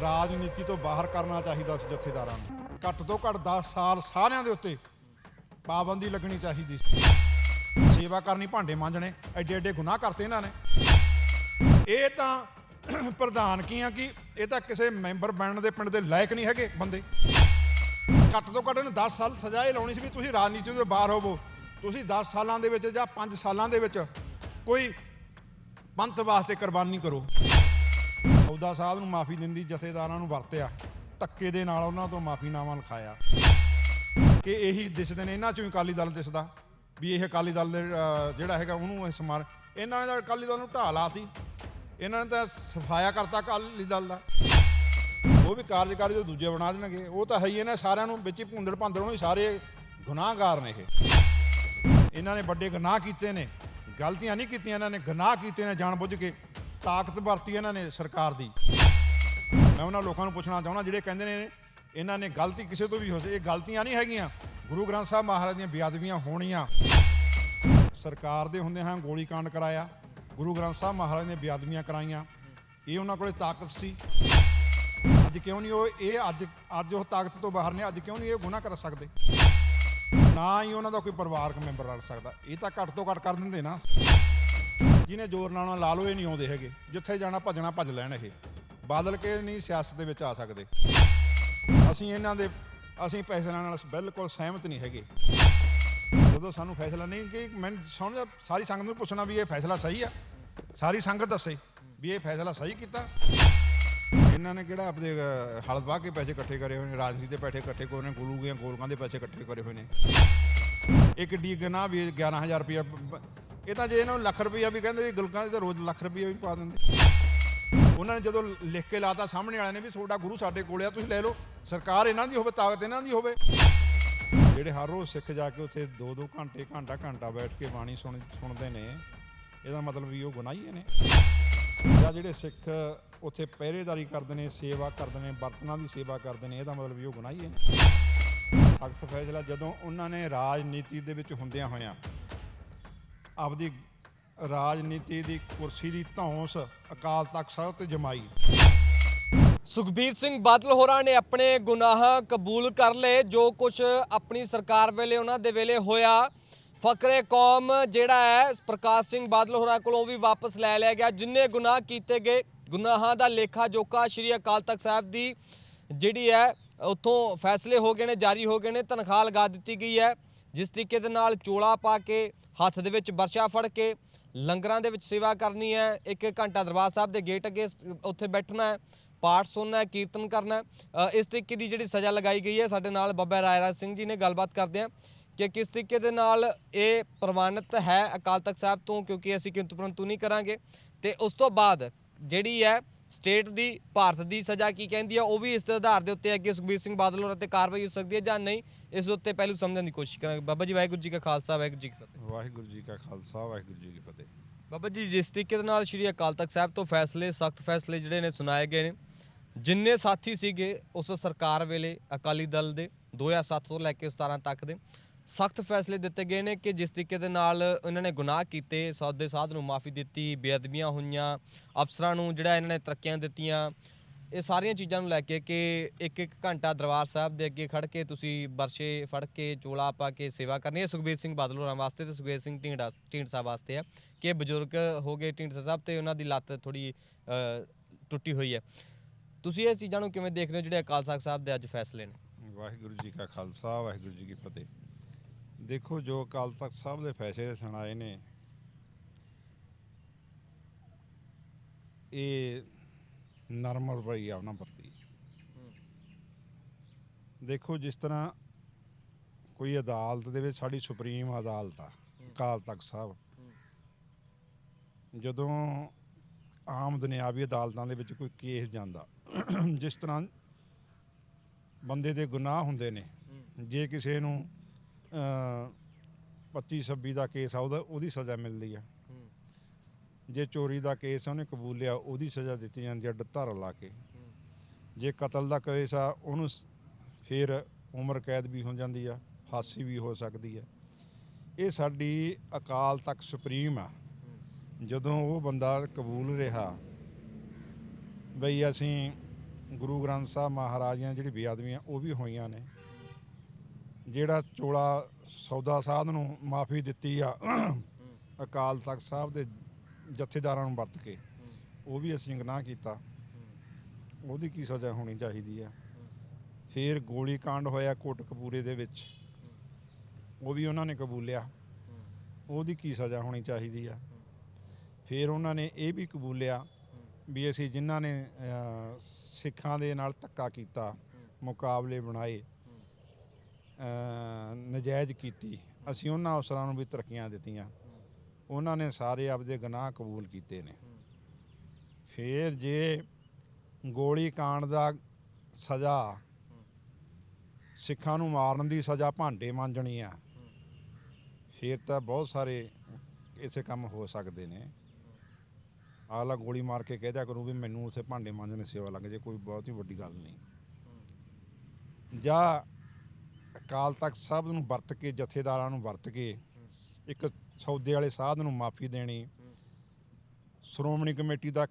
ਰਾਜਨੀਤੀ ਤੋਂ ਬਾਹਰ ਕਰਨਾ ਚਾਹੀਦਾ ਸੀ ਜਥੇਦਾਰਾਂ ਨੂੰ। ਘੱਟ ਤੋਂ ਘੱਟ 10 ਸਾਲ ਸਾਰਿਆਂ ਦੇ ਉੱਤੇ ਪਾਬੰਦੀ ਲੱਗਣੀ ਚਾਹੀਦੀ ਸੀ। ਸੇਵਾ ਕਰਨੀ ਭਾਂਡੇ ਮਾਂਜਣੇ, ਐਡੇ ਐਡੇ ਗੁਨਾਹ ਕਰਤੇ ਇਹਨਾਂ ਨੇ। ਇਹ ਤਾਂ ਪ੍ਰਧਾਨ ਕੀ ਆ ਕਿ ਇਹ ਤਾਂ ਕਿਸੇ ਮੈਂਬਰ ਬਣਨ ਦੇ ਪਿੰਡ ਦੇ ਲਾਇਕ ਨਹੀਂ ਹੈਗੇ ਬੰਦੇ। ਘੱਟ ਤੋਂ ਘੱਟ ਇਹਨੂੰ 10 ਸਾਲ ਸਜ਼ਾ ਇਹ ਲਾਉਣੀ ਸੀ ਵੀ ਤੁਸੀਂ ਰਾਜਨੀਤੀ ਤੋਂ ਬਾਹਰ ਹੋਵੋ। ਤੁਸੀਂ 10 ਸਾਲਾਂ ਦੇ ਵਿੱਚ ਜਾਂ 5 ਸਾਲਾਂ ਦੇ ਵਿੱਚ ਕੋਈ ਪੰਥ ਵਾਸਤੇ ਕੁਰਬਾਨੀ ਕਰੋ। ਸੌਦਾ ਸਾਹਿਬ ਨੂੰ ਮਾਫੀ ਦਿੰਦੀ, ਜਥੇਦਾਰਾਂ ਨੂੰ ਵਰਤਿਆ। ਧੱਕੇ ਦੇ ਨਾਲ ਉਹਨਾਂ ਤੋਂ ਮਾਫੀਨਾਮਾ ਲਿਖਾਇਆ। ਕਿ ਇਹੀ ਦਿਸਦੇ ਨੇ, ਇਹਨਾਂ ਚੋਂ ਹੀ ਅਕਾਲੀ ਦਲ ਦਿਸਦਾ। ਵੀ ਇਹ ਅਕਾਲੀ ਦਲ ਦੇ ਜਿਹੜਾ ਹੈਗਾ ਉਹਨੂੰ ਇਹ ਸਮਾਰ ਇਹਨਾਂ ਨੇ ਤਾਂ ਅਕਾਲੀ ਦਲ ਨੂੰ ਢਾਹ ਲਾਤੀ। ਇਹਨਾਂ ਨੇ ਤਾਂ ਸਫਾਇਆ ਕਰਤਾ ਅਕਾਲੀ ਦਲ ਦਾ। ਉਹ ਵੀ ਕਾਰਜਕਾਰੀ ਦੇ ਦੂਜੇ ਬਣਾ ਦੇਣਗੇ। ਉਹ ਤਾਂ ਹੈ ਹੀ ਇਹਨਾਂ ਸਾਰਿਆਂ ਨੂੰ ਵਿੱਚ ਹੀ ਭੁੰਦੜ ਭੰਦੜ ਹੀ ਸਾਰੇ ਗੁਨਾਹਗਾਰ ਨੇ ਇਹ। ਇਹਨਾਂ ਨੇ ਵੱਡੇ ਗੁਨਾਹ ਕੀਤੇ ਨੇ। ਗਲਤੀਆਂ ਨਹੀਂ ਕੀਤੀਆਂ ਇਹਨਾਂ ਨੇ, ਗੁਨਾਹ ਕੀਤੇ ਨੇ ਜਾਣ ਬੁੱਝ ਕੇ। ਤਾਕਤ ਵਰਤੀ ਇਹਨਾਂ ਨੇ ਸਰਕਾਰ ਦੀ। ਮੈਂ ਉਹਨਾਂ ਲੋਕਾਂ ਨੂੰ ਪੁੱਛਣਾ ਚਾਹੁੰਦਾ, ਜਿਹੜੇ ਕਹਿੰਦੇ ਨੇ ਇਹਨਾਂ ਨੇ ਗਲਤੀ ਕਿਸੇ ਤੋਂ ਵੀ ਹੋ ਸਕੇ। ਇਹ ਗਲਤੀਆਂ ਨਹੀਂ ਹੈਗੀਆਂ। ਗੁਰੂ ਗ੍ਰੰਥ ਸਾਹਿਬ ਮਹਾਰਾਜ ਦੀਆਂ ਬੇਅਦਬੀਆਂ ਹੋਣੀਆਂ। ਸਰਕਾਰ ਦੇ ਹੁੰਦੇ ਹਾਂ ਗੋਲੀ ਕਰਾਇਆ। ਗੁਰੂ ਗ੍ਰੰਥ ਸਾਹਿਬ ਮਹਾਰਾਜ ਨੇ ਬੇਅਦਬੀਆਂ ਕਰਾਈਆਂ। ਇਹ ਉਹਨਾਂ ਕੋਲੇ ਤਾਕਤ ਸੀ। ਅੱਜ ਕਿਉਂ ਨਹੀਂ ਉਹ, ਇਹ ਅੱਜ ਅੱਜ ਉਹ ਤਾਕਤ ਤੋਂ ਬਾਹਰ ਨੇ, ਅੱਜ ਕਿਉਂ ਨਹੀਂ ਇਹ ਗੁਨਾਹ ਕਰ ਸਕਦੇ? ਨਾ ਹੀ ਉਹਨਾਂ ਦਾ ਕੋਈ ਪਰਿਵਾਰਕ ਮੈਂਬਰ ਰਲ ਸਕਦਾ। ਇਹ ਤਾਂ ਘੱਟ ਤੋਂ ਘੱਟ ਕਰ ਦਿੰਦੇ ਨਾ। ਜਿਹਨੇ ਜ਼ੋਰ ਨਾਲ ਉਹਨਾਂ ਲਾ ਲਓ ਇਹ ਨਹੀਂ ਆਉਂਦੇ ਹੈਗੇ ਜਿੱਥੇ ਜਾਣਾ ਭੱਜਣਾ ਭੱਜ ਲੈਣ ਇਹ। ਬਾਦਲ ਕੇ ਨਹੀਂ ਸਿਆਸਤ ਦੇ ਵਿੱਚ ਆ ਸਕਦੇ। ਅਸੀਂ ਇਹਨਾਂ ਦੇ ਅਸੀਂ ਫੈਸਲਿਆਂ ਨਾਲ ਬਿਲਕੁਲ ਸਹਿਮਤ ਨਹੀਂ ਹੈਗੇ। ਜਦੋਂ ਸਾਨੂੰ ਫੈਸਲਾ ਨਹੀਂ ਕਿ ਮੈਂ ਸਮਝ ਸਾਰੀ ਸੰਗਤ ਨੂੰ ਪੁੱਛਣਾ ਵੀ ਇਹ ਫੈਸਲਾ ਸਹੀ ਆ। ਸਾਰੀ ਸੰਗਤ ਦੱਸੇ ਵੀ ਇਹ ਫੈਸਲਾ ਸਹੀ ਕੀਤਾ। ਇਹਨਾਂ ਨੇ ਕਿਹੜਾ ਆਪਦੇ ਅਹ, ਹਲ ਵਾਹ ਕੇ ਪੈਸੇ ਇਕੱਠੇ ਕਰੇ ਹੋਏ ਨੇ ਰਾਜਨੀਤੀ ਦੇ ਪੈਸੇ ਇਕੱਠੇ ਕੋਰੇ ਨੇ ਗੁਰੂ ਦੀਆਂ ਗੋਲਕਾਂ ਦੇ ਪੈਸੇ ਇਕੱਠੇ ਕਰੇ ਹੋਏ ਨੇ। ਇੱਕ ਡੀ ਗਨਾ ਵੀ 11000 ਰੁਪਇਆ ਇਹ ਤਾਂ ਜੇ ਇਹਨਾਂ ਨੂੰ ਲੱਖ ਰੁਪਈਆ ਵੀ ਕਹਿੰਦੇ ਵੀ ਗੁਲਕਾਂ ਦੇ ਤਾਂ ਰੋਜ਼ ਲੱਖ ਰੁਪਈਆ ਵੀ ਪਾ ਦਿੰਦੇ। ਉਹਨਾਂ ਨੇ ਜਦੋਂ ਲਿਖ ਕੇ ਲਾਤਾ, ਸਾਹਮਣੇ ਵਾਲਿਆਂ ਨੇ ਵੀ ਤੁਹਾਡਾ ਗੁਰੂ ਸਾਡੇ ਕੋਲ ਆ, ਤੁਸੀਂ ਲੈ ਲਓ। ਸਰਕਾਰ ਇਹਨਾਂ ਦੀ ਹੋਵੇ, ਤਾਕਤ ਇਹਨਾਂ ਦੀ ਹੋਵੇ। ਜਿਹੜੇ ਹਰ ਰੋਜ਼ ਸਿੱਖ ਜਾ ਕੇ ਉੱਥੇ 2-2 ਘੰਟੇ, ਘੰਟਾ ਘੰਟਾ ਬੈਠ ਕੇ ਬਾਣੀ ਸੁਣ, ਸੁਣਦੇ ਨੇ, ਇਹਦਾ ਮਤਲਬ ਵੀ ਉਹ ਗੁਨਾਹੀ ਨੇ। ਜਾਂ ਜਿਹੜੇ ਸਿੱਖ ਉੱਥੇ ਪਹਿਰੇਦਾਰੀ ਕਰਦੇ ਨੇ, ਸੇਵਾ ਕਰਦੇ ਨੇ ਬਰਤਨਾਂ ਦੀ ਸੇਵਾ ਕਰਦੇ ਨੇ, ਇਹਦਾ ਮਤਲਬ ਵੀ ਉਹ ਗੁਨਾਹੀ ਨੇ। ਸਖਤ ਫੈਸਲਾ ਜਦੋਂ ਉਹਨਾਂ ਨੇ ਰਾਜਨੀਤੀ ਦੇ ਵਿੱਚ ਹੁੰਦਿਆਂ ਹੋਇਆਂ ਆਪਦੀ ਰਾਜਨੀਤੀ ਦੀ ਕੁਰਸੀ ਦੀ ਧੌਂਸ ਅਕਾਲ ਤਖਤ ਸਾਹਿਬ ਤੇ ਜਮਾਈ। ਸੁਖਬੀਰ ਸਿੰਘ ਬਾਦਲ ਹੋਰਾਂ ਨੇ ਆਪਣੇ ਗੁਨਾਹ ਕਬੂਲ ਕਰ ਲਏ, ਜੋ ਕੁਝ ਆਪਣੀ ਸਰਕਾਰ ਵੇਲੇ ਉਹਨਾਂ ਦੇ ਵੇਲੇ ਹੋਇਆ। ਫਕਰੇ ਕੌਮ ਜਿਹੜਾ ਹੈ, ਪ੍ਰਕਾਸ਼ ਸਿੰਘ ਬਾਦਲ ਹੋਰਾਂ ਕੋਲੋਂ ਵੀ ਵਾਪਸ ਲੈ ਲਿਆ ਗਿਆ। ਜਿੰਨੇ ਗੁਨਾਹ ਕੀਤੇ ਗਏ, ਗੁਨਾਹਾਂ ਦਾ ਲੇਖਾ ਜੋਖਾ ਸ਼੍ਰੀ ਅਕਾਲ ਤਖਤ ਸਾਹਿਬ ਦੀ ਜਿਹੜੀ ਹੈ, ਉੱਥੋਂ ਫੈਸਲੇ ਹੋ ਗਏ ਨੇ, ਜਾਰੀ ਹੋ ਗਏ ਨੇ, ਤਨਖਾਹ ਲਗਾ ਦਿੱਤੀ ਗਈ ਹੈ। ਜਿਸ ਤਰੀਕੇ ਦੇ ਨਾਲ ਚੋਲਾ ਪਾ ਕੇ, ਹੱਥ ਦੇ ਵਿੱਚ ਵਰਸ਼ਾ ਫੜ ਕੇ ਲੰਗਰਾਂ ਦੇ ਵਿੱਚ ਸੇਵਾ ਕਰਨੀ ਹੈ ਇੱਕ ਘੰਟਾ ਦਰਬਾਰ ਸਾਹਿਬ ਦੇ ਗੇਟ ਅੱਗੇ ਉੱਥੇ ਬੈਠਣਾ ਹੈ, ਪਾਠ ਸੁਣਨਾ ਹੈ, ਕੀਰਤਨ ਕਰਨਾ ਹੈ। ਇਸ ਤਰੀਕੇ ਦੀ ਜਿਹੜੀ ਸਜ਼ਾ ਲਗਾਈ ਗਈ ਹੈ, ਸਾਡੇ ਨਾਲ ਬਾਬਾ ਰਾਇਰਾਜ ਸਿੰਘ ਜੀ ਨੇ ਗੱਲਬਾਤ ਕਰਦੇ ਹਾਂ ਕਿ ਕਿਸ ਤਰੀਕੇ ਦੇ ਨਾਲ ਇਹ ਪ੍ਰਵਾਨਿਤ ਹੈ ਅਕਾਲ ਤਖਤ ਸਾਹਿਬ ਤੋਂ, ਕਿਉਂਕਿ ਅਸੀਂ ਕਿੰਤੂ ਪਰੰਤੂ ਨਹੀਂ ਕਰਾਂਗੇ ਤੇ ਉਸ ਤੋਂ ਬਾਅਦ ਜਿਹੜੀ ਹੈ ਸਟੇਟ ਦੀ ਭਾਰਤ ਦੀ ਸਜ਼ਾ ਕੀ ਕਹਿੰਦੀ ਹੈ ਉਹ ਵੀ ਇਸ ਦੇ ਆਧਾਰ ਦੇ ਉੱਤੇ ਅੱਗੇ ਸੁਖਬੀਰ ਸਿੰਘ ਬਾਦਲ ਹੋਰਾਂ ਤੇ ਕਾਰਵਾਈ ਹੋ ਸਕਦੀ ਹੈ ਜਾਂ ਨਹੀਂ ਇਸ ਦੇ ਉੱਤੇ ਪਹਿਲੂ ਸਮਝਣ ਦੀ ਕੋਸ਼ਿਸ਼ ਕਰਾਂਗੇ। ਬਾਬਾ ਜੀ ਵਾਹਿਗੁਰੂ ਜੀ ਕਾ ਖਾਲਸਾ ਵਾਹਿਗੁਰੂ ਜੀ ਕੀ ਫਤਿਹ। ਵਾਹਿਗੁਰੂ ਜੀ ਕਾ ਖਾਲਸਾ ਵਾਹਿਗੁਰੂ ਜੀ ਕੀ ਫਤਿਹ। ਬਾਬਾ ਜੀ ਜਿਸ ਤਰੀਕੇ ਦੇ ਨਾਲ ਸ਼੍ਰੀ ਅਕਾਲ ਤਖਤ ਸਾਹਿਬ ਤੋਂ ਫੈਸਲੇ ਸਖਤ ਫੈਸਲੇ ਜਿਹੜੇ ਨੇ ਸੁਣਾਏ ਗਏ ਨੇ ਜਿੰਨੇ ਸਾਥੀ ਸੀਗੇ ਉਸ ਸਰਕਾਰ ਵੇਲੇ ਅਕਾਲੀ ਦਲ ਦੇ 2007 ਤੋਂ ਲੈ ਕੇ 17 ਤੱਕ ਦੇ ਸਖਤ ਫੈਸਲੇ ਦਿੱਤੇ ਗਏ ਨੇ ਕਿ ਜਿਸ ਤਰੀਕੇ ਦੇ ਨਾਲ ਇਹਨਾਂ ਨੇ ਗੁਨਾਹ ਕੀਤੇ, ਸੌਦੇ ਸਾਧ ਨੂੰ ਮਾਫੀ ਦਿੱਤੀ, ਬੇਅਦਬੀਆਂ ਹੋਈਆਂ, ਅਫਸਰਾਂ ਨੂੰ ਜਿਹੜਾ ਇਹਨਾਂ ਨੇ ਤਰੱਕੀਆਂ ਦਿੱਤੀਆਂ, ਇਹ ਸਾਰੀਆਂ ਚੀਜ਼ਾਂ ਨੂੰ ਲੈ ਕੇ ਕਿ ਇੱਕ ਇੱਕ ਘੰਟਾ ਦਰਬਾਰ ਸਾਹਿਬ ਦੇ ਅੱਗੇ ਖੜ ਕੇ ਤੁਸੀਂ ਵਰਸ਼ੇ ਫੜ ਕੇ, ਚੋਲਾ ਪਾ ਕੇ ਸੇਵਾ ਕਰਨੀ ਹੈ। ਸੁਖਬੀਰ ਸਿੰਘ ਬਾਦਲ ਹੋਰਾਂ ਵਾਸਤੇ ਤੇ ਸੁਖਬੀਰ ਸਿੰਘ ਢੀਂਡਾ ਢੀਂਡਸਾ ਵਾਸਤੇ ਹੈ ਕਿ ਬਜ਼ੁਰਗ ਹੋ ਗਏ ਢੀਂਡਸਾ ਸਾਹਿਬ ਤੇ ਉਹਨਾਂ ਦੀ ਲੱਤ ਥੋੜੀ ਟੁੱਟੀ ਹੋਈ ਹੈ। ਤੁਸੀਂ ਇਹ ਚੀਜ਼ਾਂ ਨੂੰ ਕਿਵੇਂ ਦੇਖ ਰਹੇ ਹੋ ਜਿਹੜੇ ਅਕਾਲ ਤਖਤ ਸਾਹਿਬ ਦੇ ਅੱਜ ਫੈਸਲੇ ਨੇ? ਵਾਹਿਗੁਰੂ ਜੀ ਕਾ ਖਾਲਸਾ, ਵਾਹਿਗੁਰੂ ਜੀ ਕੀ ਫਤਿਹ। ਦੇਖੋ ਜੋ ਅਕਾਲ ਤਖਤ ਸਾਹਿਬ ਦੇ ਫੈਸਲੇ ਸੁਣਾਏ ਨੇ, ਇਹ ਨਰਮ ਰਵੱਈਆ ਉਹਨਾਂ ਪ੍ਰਤੀ। ਦੇਖੋ ਜਿਸ ਤਰ੍ਹਾਂ ਕੋਈ ਅਦਾਲਤ ਦੇ ਵਿੱਚ ਸਾਡੀ ਸੁਪਰੀਮ ਅਦਾਲਤ ਆ, ਅਕਾਲ ਤਖਤ ਸਾਹਿਬ। ਜਦੋਂ ਆਮ ਦੁਨਿਆਵੀ ਅਦਾਲਤਾਂ ਦੇ ਵਿੱਚ ਕੋਈ ਕੇਸ ਜਾਂਦਾ, ਜਿਸ ਤਰ੍ਹਾਂ ਬੰਦੇ ਦੇ ਗੁਨਾਹ ਹੁੰਦੇ ਨੇ, ਜੇ ਕਿਸੇ ਨੂੰ 25 26 ਦਾ ਕੇਸ ਆ ਉਹਦਾ ਉਹਦੀ ਸਜ਼ਾ ਮਿਲਦੀ ਆ। ਜੇ ਚੋਰੀ ਦਾ ਕੇਸ ਆ ਉਹਨੇ ਕਬੂਲਿਆ ਉਹਦੀ ਸਜ਼ਾ ਦਿੱਤੀ ਜਾਂਦੀ ਆ ਧਾਰਾ ਲਾ ਕੇ। ਜੇ ਕਤਲ ਦਾ ਕੇਸ ਆ ਉਹਨੂੰ ਫਿਰ ਉਮਰ ਕੈਦ ਵੀ ਹੋ ਜਾਂਦੀ ਆ ਫਾਂਸੀ ਵੀ ਹੋ ਸਕਦੀ ਆ। ਇਹ ਸਾਡੀ ਅਕਾਲ ਤੱਕ ਸੁਪਰੀਮ ਆ। ਜਦੋਂ ਉਹ ਬੰਦਾ ਕਬੂਲ ਰਿਹਾ ਬਈ ਅਸੀਂ ਗੁਰੂ ਗ੍ਰੰਥ ਸਾਹਿਬ ਮਹਾਰਾਜ ਦੀਆਂ ਜਿਹੜੀ ਬੇਅਦਬੀਆਂ ਉਹ ਵੀ ਹੋਈਆਂ ਨੇ। ਜਿਹੜਾ ਚੋਲਾ ਸੌਦਾ ਸਾਧ ਨੂੰ ਮਾਫੀ ਦਿੱਤੀ ਆ ਅਕਾਲ ਤਖਤ ਸਾਹਿਬ ਦੇ ਜਥੇਦਾਰਾਂ ਨੂੰ ਵਰਤ ਕੇ ਉਹ ਵੀ ਅਸੀਂ ਗੁਨਾਹ ਕੀਤਾ। ਉਹਦੀ ਕੀ ਸਜ਼ਾ ਹੋਣੀ ਚਾਹੀਦੀ ਆ? ਫਿਰ ਗੋਲੀ ਕਾਂਡ ਹੋਇਆ ਕੋਟਕਪੂਰੇ ਦੇ ਵਿੱਚ। ਉਹ ਵੀ ਉਹਨਾਂ ਨੇ ਕਬੂਲਿਆ। ਉਹਦੀ ਕੀ ਸਜ਼ਾ ਹੋਣੀ ਚਾਹੀਦੀ ਆ? ਫਿਰ ਉਹਨਾਂ ਨੇ ਇਹ ਵੀ ਕਬੂਲਿਆ ਵੀ ਅਸੀਂ ਜਿਨ੍ਹਾਂ ਨੇ ਸਿੱਖਾਂ ਦੇ ਨਾਲ ਧੱਕਾ ਕੀਤਾ ਮੁਕਾਬਲੇ ਬਣਾਏ ਨਜਾਇਜ਼ ਕੀਤੀ। ਅਸੀਂ ਉਹਨਾਂ ਅਫਸਰਾਂ ਨੂੰ ਵੀ ਤਰੱਕੀਆਂ ਦਿੱਤੀਆਂ। ਉਹਨਾਂ ਨੇ ਸਾਰੇ ਆਪਦੇ ਗੁਨਾਹ ਕਬੂਲ ਕੀਤੇ ਨੇ। ਫਿਰ ਜੇ ਗੋਲੀ ਕਾਂਡ ਦਾ ਸਜ਼ਾ ਸਿੱਖਾਂ ਨੂੰ ਮਾਰਨ ਦੀ ਸਜ਼ਾ ਭਾਂਡੇ ਮਾਂਜਣੀ ਆ, ਫਿਰ ਤਾਂ ਬਹੁਤ ਸਾਰੇ ਇਸੇ ਕੰਮ ਹੋ ਸਕਦੇ ਨੇ। ਆਲਾ ਗੋਲੀ ਮਾਰ ਕੇ ਕਹਿ ਦਿਆ ਕਰੂ ਵੀ ਮੈਨੂੰ ਉਥੇ ਭਾਂਡੇ ਮਾਂਜਣ ਦੀ ਸੇਵਾ ਲੱਗ ਜੇ, ਕੋਈ ਬਹੁਤ ਹੀ ਵੱਡੀ ਗੱਲ ਨਹੀਂ। ਜਾਂ ਅਕਾਲ ਤਖਤ ਸਾਹਿਬ ਨੂੰ ਵਰਤ ਕੇ, ਜਥੇਦਾਰਾਂ ਨੂੰ ਵਰਤ ਕੇ, ਇੱਕ ਸੌਦੇ ਵਾਲੇ ਸਾਧ ਨੂੰ ਮਾਫੀ ਦੇਣੀ, ਸ਼੍ਰੋਮਣੀ ਕਮੇਟੀ ਦਾ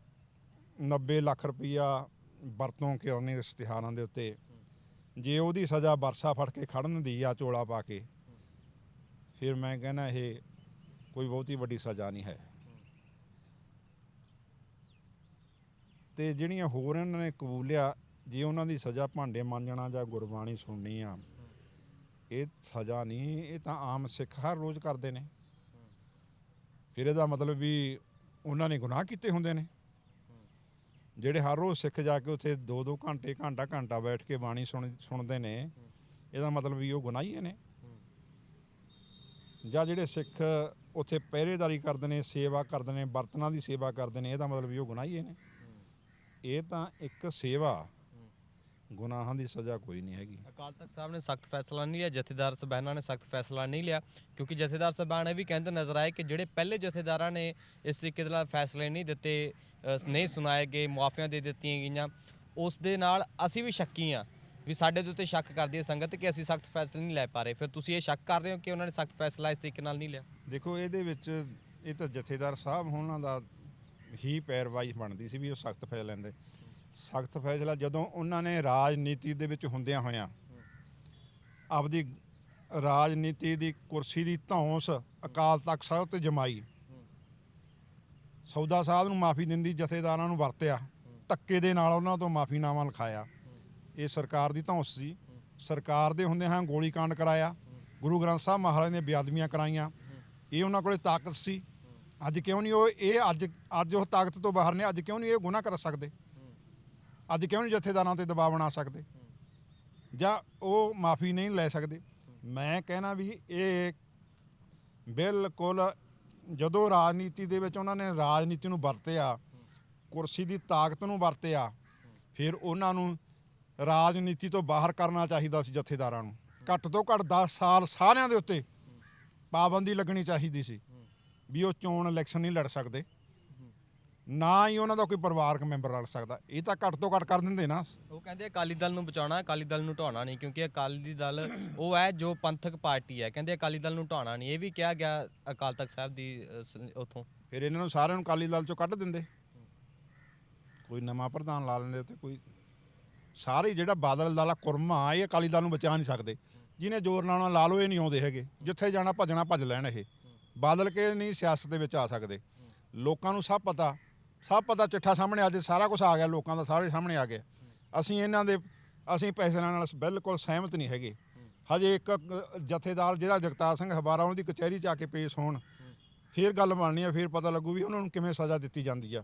90 ਲੱਖ ਰੁਪਈਆ ਵਰਤੋਂ ਕਰਨੀ ਇਸ਼ਤਿਹਾਰਾਂ ਦੇ ਉੱਤੇ। ਜੇ ਉਹਦੀ ਸਜ਼ਾ ਵਰਸਾ ਫੜ ਕੇ ਖੜਨ ਦੀ ਆ ਚੋਲਾ ਪਾ ਕੇ, ਫਿਰ ਮੈਂ ਕਹਿੰਦਾ ਇਹ ਕੋਈ ਬਹੁਤੀ ਵੱਡੀ ਸਜ਼ਾ ਨਹੀਂ ਹੈ। ਤੇ ਜਿਹੜੀਆਂ ਹੋਰ ਇਹਨਾਂ ਨੇ ਕਬੂਲਿਆ, ਜੇ ਉਹਨਾਂ ਦੀ ਸਜ਼ਾ ਭਾਂਡੇ ਮਾਂਜਣਾ ਜਾਂ ਗੁਰਬਾਣੀ ਸੁਣਨੀ ਆ ਇਹ ਸਜ਼ਾ ਨਹੀਂ, ਇਹ ਤਾਂ ਆਮ ਸਿੱਖ ਹਰ ਰੋਜ਼ ਕਰਦੇ ਨੇ। ਫਿਰ ਇਹਦਾ ਮਤਲਬ ਵੀ ਉਹਨਾਂ ਨੇ ਗੁਨਾਹ ਕੀਤੇ ਹੁੰਦੇ ਨੇ। ਜਿਹੜੇ ਹਰ ਰੋਜ਼ ਸਿੱਖ ਜਾ ਕੇ ਉੱਥੇ 2-2 ਘੰਟੇ, ਘੰਟਾ ਘੰਟਾ ਬੈਠ ਕੇ ਬਾਣੀ ਸੁਣ, ਸੁਣਦੇ ਨੇ, ਇਹਦਾ ਮਤਲਬ ਵੀ ਉਹ ਗੁਨਾਹੀਏ ਨੇ। ਜਾਂ ਜਿਹੜੇ ਸਿੱਖ ਉੱਥੇ ਪਹਿਰੇਦਾਰੀ ਕਰਦੇ ਨੇ, ਸੇਵਾ ਕਰਦੇ ਨੇ ਬਰਤਨਾਂ ਦੀ ਸੇਵਾ ਕਰਦੇ ਨੇ, ਇਹਦਾ ਮਤਲਬ ਵੀ ਉਹ ਗੁਨਾਹੀ ਨੇ। ਇਹ ਤਾਂ ਇੱਕ ਸੇਵਾ ਗੁਨਾਹਾਂ ਦੀ ਸਜ਼ਾ ਕੋਈ ਨਹੀਂ ਹੈਗੀ। ਅਕਾਲ ਤਖਤ ਸਾਹਿਬ ਨੇ ਸਖਤ ਫੈਸਲਾ ਨਹੀਂ ਲਿਆ ਜਥੇਦਾਰ ਸਭਾਨਾਂ ਨੇ ਸਖਤ ਫੈਸਲਾ ਨਹੀਂ ਲਿਆ ਕਿਉਂਕਿ ਜਥੇਦਾਰ ਇਹ ਵੀ ਕਹਿੰਦੇ ਨਜ਼ਰ ਆਏ ਕਿ ਜਿਹੜੇ ਪਹਿਲੇ ਜਥੇਦਾਰਾਂ ਨੇ ਇਸ ਤਰੀਕੇ ਦੇ ਨਾਲ ਫੈਸਲੇ ਨਹੀਂ ਦਿੱਤੇ ਅ, ਨਹੀਂ ਸੁਣਾਏ ਗਏ ਮੁਆਫੀਆਂ ਦੇ ਦਿੱਤੀਆਂ ਗਈਆਂ ਉਸ ਦੇ ਨਾਲ ਅਸੀਂ ਵੀ ਸ਼ੱਕੀ ਆ ਵੀ ਸਾਡੇ ਦੇ ਉੱਤੇ ਸ਼ੱਕ ਕਰਦੀ ਹੈ ਸੰਗਤ ਕਿ ਅਸੀਂ ਸਖਤ ਫੈਸਲੇ ਨਹੀਂ ਲੈ ਪਾ ਰਹੇ। ਫਿਰ ਤੁਸੀਂ ਇਹ ਸ਼ੱਕ ਕਰ ਰਹੇ ਹੋ ਕਿ ਉਹਨਾਂ ਨੇ ਸਖਤ ਫੈਸਲਾ ਇਸ ਤਰੀਕੇ ਨਾਲ ਨਹੀਂ ਲਿਆ? ਦੇਖੋ ਇਹਦੇ ਵਿੱਚ ਇਹ ਤਾਂ ਜਥੇਦਾਰ ਸਾਹਿਬ ਹੋਣਾ ਦਾ ਹੀ ਪੈਰਵਾਈ ਬਣਦੀ ਸੀ ਵੀ ਉਹ ਸਖਤ ਫੈਸਲਾ ਲੈਂਦੇ। ਸਖਤ ਫੈਸਲਾ ਜਦੋਂ ਉਹਨਾਂ ਨੇ ਰਾਜਨੀਤੀ ਦੇ ਵਿੱਚ ਹੁੰਦਿਆਂ ਹੋਇਆਂ ਆਪਦੀ ਰਾਜਨੀਤੀ ਦੀ ਕੁਰਸੀ ਦੀ ਧੌਂਸ ਅਕਾਲ ਤਖਤ ਸਾਹਿਬ ਤੇ ਜਮਾਈ। ਸੌਦਾ ਸਾਹਿਬ ਨੂੰ ਮਾਫੀ ਦਿੰਦੀ, ਜਥੇਦਾਰਾਂ ਨੂੰ ਵਰਤਿਆ, ਧੱਕੇ ਦੇ ਨਾਲ ਉਹਨਾਂ ਤੋਂ ਮਾਫੀਨਾਮਾ ਲਿਖਾਇਆ। ਇਹ ਸਰਕਾਰ ਦੀ ਧੌਂਸ ਸੀ। ਸਰਕਾਰ ਦੇ ਹੁੰਦੇ ਹਾਂ ਗੋਲੀ ਕਰਾਇਆ। ਗੁਰੂ ਗ੍ਰੰਥ ਸਾਹਿਬ ਮਹਾਰਾਜ ਨੇ ਬੇਅਦਬੀਆਂ ਕਰਾਈਆਂ। ਇਹ ਉਹਨਾਂ ਕੋਲੇ ਤਾਕਤ ਸੀ। ਅੱਜ ਕਿਉਂ ਨਹੀਂ ਉਹ ਇਹ ਅੱਜ ਅੱਜ ਉਹ ਤਾਕਤ ਤੋਂ ਬਾਹਰ ਨੇ, ਅੱਜ ਕਿਉਂ ਨਹੀਂ ਇਹ ਗੁਨਾਹ ਕਰ ਸਕਦੇ? ਅੱਜ ਕਿਉਂ ਨਹੀਂ ਜਥੇਦਾਰਾਂ ਤੇ ਦਬਾਅ ਬਣਾ ਸਕਦੇ? ਜਾਂ ਉਹ ਮਾਫੀ ਨਹੀਂ ਲੈ ਸਕਦੇ? ਮੈਂ ਕਹਿਣਾ ਵੀ ਇਹ ਬਿਲਕੁਲ ਜਦੋਂ ਰਾਜਨੀਤੀ ਦੇ ਵਿੱਚ ਉਹਨਾਂ ਨੇ ਰਾਜਨੀਤੀ ਨੂੰ ਵਰਤਿਆ, ਕੁਰਸੀ ਦੀ ਤਾਕਤ ਨੂੰ ਵਰਤਿਆ, ਫਿਰ ਉਹਨਾਂ ਨੂੰ ਰਾਜਨੀਤੀ ਤੋਂ ਬਾਹਰ ਕਰਨਾ ਚਾਹੀਦਾ ਸੀ ਜਥੇਦਾਰਾਂ ਨੂੰ। ਘੱਟ ਤੋਂ ਘੱਟ 10 ਸਾਲ ਸਾਰਿਆਂ ਦੇ ਉੱਤੇ ਪਾਬੰਦੀ ਲੱਗਣੀ ਚਾਹੀਦੀ ਸੀ ਵੀ ਉਹ ਚੋਣ ਇਲੈਕਸ਼ਨ ਨਹੀਂ ਲੜ ਸਕਦੇ। ਨਾ ਹੀ ਉਹਨਾਂ ਦਾ ਕੋਈ ਪਰਿਵਾਰਕ ਮੈਂਬਰ ਲੜ ਸਕਦਾ। ਇਹ ਤਾਂ ਘੱਟ ਤੋਂ ਘੱਟ ਕਰ ਦਿੰਦੇ ਨਾ। ਉਹ ਕਹਿੰਦੇ ਅਕਾਲੀ ਦਲ ਨੂੰ ਬਚਾਉਣਾ ਅਕਾਲੀ ਦਲ ਨੂੰ ਢਾਉਣਾ ਨਹੀਂ ਕਿਉਂਕਿ ਅਕਾਲੀ ਦਲ ਉਹ ਹੈ ਜੋ ਪੰਥਕ ਪਾਰਟੀ ਹੈ। ਕਹਿੰਦੇ ਅਕਾਲੀ ਦਲ ਨੂੰ ਢਾਉਣਾ ਨਹੀਂ ਇਹ ਵੀ ਕਿਹਾ ਗਿਆ ਅਕਾਲ ਤਖਤ ਸਾਹਿਬ ਦੀ ਉੱਥੋਂ। ਫਿਰ ਇਹਨਾਂ ਨੂੰ ਸਾਰਿਆਂ ਨੂੰ ਅਕਾਲੀ ਦਲ ਚੋਂ ਕੱਢ ਦਿੰਦੇ। ਕੋਈ ਨਵਾਂ ਪ੍ਰਧਾਨ ਲਾ ਲੈਂਦੇ ਤੇ ਕੋਈ ਸਾਰੇ ਜਿਹੜਾ ਬਾਦਲ ਦਲ ਆ ਕੁਰਮਾ ਇਹ ਅਕਾਲੀ ਦਲ ਨੂੰ ਬਚਾ ਨਹੀਂ ਸਕਦੇ। ਜਿਹਨੇ ਜ਼ੋਰ ਨਾਲ ਲਾ ਲਓ ਇਹ ਨਹੀਂ ਆਉਂਦੇ ਹੈਗੇ। ਜਿੱਥੇ ਜਾਣਾ ਭੱਜਣਾ ਭੱਜ ਲੈਣ ਇਹ। ਬਾਦਲ ਕੇ ਨਹੀਂ ਸਿਆਸਤ ਦੇ ਵਿੱਚ ਆ ਸਕਦੇ। ਲੋਕਾਂ ਨੂੰ ਸਭ ਪਤਾ ਸਭ ਪਤਾ ਚਿੱਠਾ ਸਾਹਮਣੇ ਅੱਜ ਸਾਰਾ ਕੁਝ ਆ ਗਿਆ ਲੋਕਾਂ ਦਾ ਸਾਰੇ ਸਾਹਮਣੇ ਆ ਗਿਆ ਅਸੀਂ ਇਹਨਾਂ ਦੇ ਅਸੀਂ ਫੈਸਲਿਆਂ ਨਾਲ ਬਿਲਕੁਲ ਸਹਿਮਤ ਨਹੀਂ ਹੈਗੇ। ਹਜੇ ਇੱਕ ਅ, ਜਥੇਦਾਰ ਜਿਹੜਾ ਜਗਤਾਰ ਸਿੰਘ ਹਬਾਰਾ ਉਹਦੀ ਕਚਹਿਰੀ 'ਚ ਆ ਕੇ ਪੇਸ਼ ਹੋਣ ਫਿਰ ਗੱਲ ਬਣਨੀ ਆ ਫਿਰ ਪਤਾ ਲੱਗੂ ਵੀ ਉਹਨਾਂ ਨੂੰ ਕਿਵੇਂ ਸਜ਼ਾ ਦਿੱਤੀ ਜਾਂਦੀ ਆ।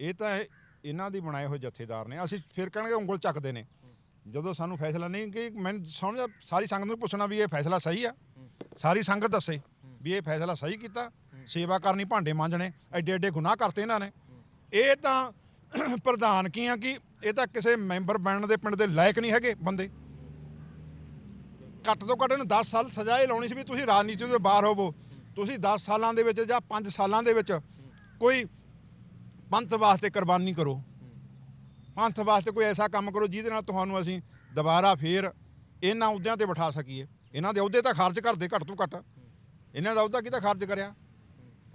ਇਹ ਤਾਂ ਇਹਨਾਂ ਦੀ ਬਣਾਏ ਹੋਏ ਜਥੇਦਾਰ ਨੇ। ਅਸੀਂ ਫਿਰ ਕਹਿਣਗੇ ਉਂਗਲ ਚੱਕਦੇ ਨੇ। ਜਦੋਂ ਸਾਨੂੰ ਫੈਸਲਾ ਨਹੀਂ ਕਿ ਮੈਂ ਸਮਝ ਸਾਰੀ ਸੰਗਤ ਨੂੰ ਪੁੱਛਣਾ ਵੀ ਇਹ ਫੈਸਲਾ ਸਹੀ ਆ। ਸਾਰੀ ਸੰਗਤ ਦੱਸੇ ਵੀ ਇਹ ਫੈਸਲਾ ਸਹੀ ਕੀਤਾ। ਸੇਵਾ ਕਰਨੀ ਭਾਂਡੇ ਮਾਂਜਣੇ ਐਡੇ ਐਡੇ ਗੁਨਾਹ ਕਰਤੇ ਇਹਨਾਂ ਨੇ। ਇਹ ਤਾਂ ਪ੍ਰਧਾਨ ਕੀ ਆ ਕਿ ਇਹ ਤਾਂ ਕਿਸੇ ਮੈਂਬਰ ਬਣਨ ਦੇ ਪਿੰਡ ਦੇ ਲਾਇਕ ਨਹੀਂ ਹੈਗੇ ਬੰਦੇ। ਘੱਟ ਤੋਂ ਘੱਟ ਇਹਨੂੰ 10 ਸਾਲ ਸਜ਼ਾ ਇਹ ਲਾਉਣੀ ਸੀ ਵੀ ਤੁਸੀਂ ਰਾਜਨੀਤੀ ਤੋਂ ਬਾਹਰ ਹੋਵੋ। ਤੁਸੀਂ 10 ਸਾਲਾਂ ਦੇ ਵਿੱਚ ਜਾਂ 5 ਸਾਲਾਂ ਦੇ ਵਿੱਚ ਕੋਈ ਪੰਥ ਵਾਸਤੇ ਕੁਰਬਾਨੀ ਕਰੋ। ਪੰਥ ਵਾਸਤੇ ਕੋਈ ਐਸਾ ਕੰਮ ਕਰੋ ਜਿਹਦੇ ਨਾਲ ਤੁਹਾਨੂੰ ਅਸੀਂ ਦੁਬਾਰਾ ਫੇਰ ਇਹਨਾਂ ਅਹੁਦਿਆਂ ਤੇ ਬਿਠਾ ਸਕੀਏ। ਇਹਨਾਂ ਦੇ ਅਹੁਦੇ ਤਾਂ ਖਰਚ ਕਰਦੇ ਘੱਟ ਤੋਂ ਘੱਟ। ਇਹਨਾਂ ਦਾ ਅਹੁਦਾ ਕਿਹਦਾ ਖਰਚ ਕਰਿਆ?